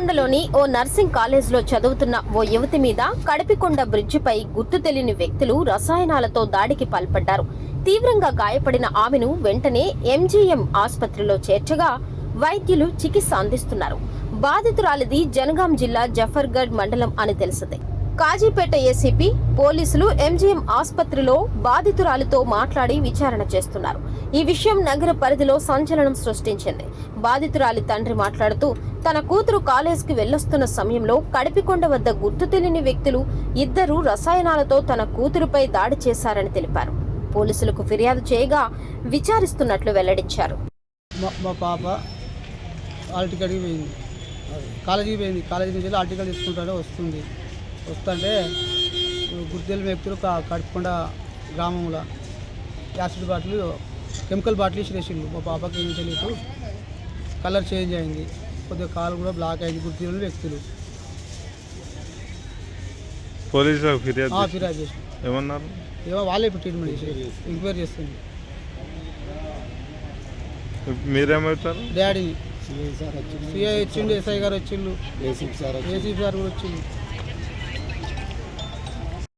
కడిపికొండలోని ఓ nursing కాలేజ్లో చదువుతున్న ఓ యువతి మీద కడపికొండ బ్రిడ్జిపై గుర్తు తెలియని వ్యక్తులు రసాయనాలతో దాడికి పాల్పడ్డారు. తీవ్రంగా గాయపడిన ఆమెను వెంటనే ఎంజీఎం ఆసుపత్రిలో చేర్చగా వైద్యులు చికిత్స అందిస్తున్నారు. బాధితురాలిది జనగాం జిల్లా జఫర్గఢ్ మండలం అని తెలిసింది. కాజీపేట ఏసీపీ పోలీసులు ఎంజీఎం ఆసుపత్రిలో బాధితురాలితో మాట్లాడి విచారణ చేస్తున్నారు. ఈ విషయం నగర పరిధిలో సంచలనం సృష్టించింది. బాధితురాలి తండ్రి మాట్లాడుతూ తన కూతురు కాలేజ్కి వెళ్ళొస్తున్న సమయంలో కడిపికొండ వద్ద గుర్తు తెలియని వ్యక్తులు ఇద్దరు రసాయనాలతో తన కూతురుపై దాడి చేశారని తెలిపారు. పోలీసులకు ఫిర్యాదు చేయగా విచారిస్తున్నట్లు వెల్లడించారు. మా పాప హాల్ పోయింది. కాలేజీకి పోయింది. కాలేజీ నుంచి వెళ్ళి తీసుకుంటానే వస్తుంది. వస్తుంటే గుర్తెలు వ్యక్తులు క- కడుపుకొండ గ్రామంలో యాసిడ్ బాటిల్ కెమికల్ బాటిల్ ఇసిరేసిండు మా పాపకి ఏం తెలియదు కలర్ చేంజ్ అయింది. కొద్దిగా కాలు కూడా బ్లాక్ అయింది. గుర్తెలు వ్యక్తులు. పోలీసులకు ఫిర్యాదు ఆ, చేసి- ఫిర్యాదు చేసి ఏమన్నారు? ఏమో వాళ్ళే ఇప్పుడు ట్రీట్మెంట్ చేసి ఎంక్వైరీ చేస్తుంది మీరేమవుతారు? డాడీని సిఐ వచ్చిండు. ఎస్ఐ గారు వచ్చిండు. ఏసీపీ సార్ కూడా వచ్చిండు.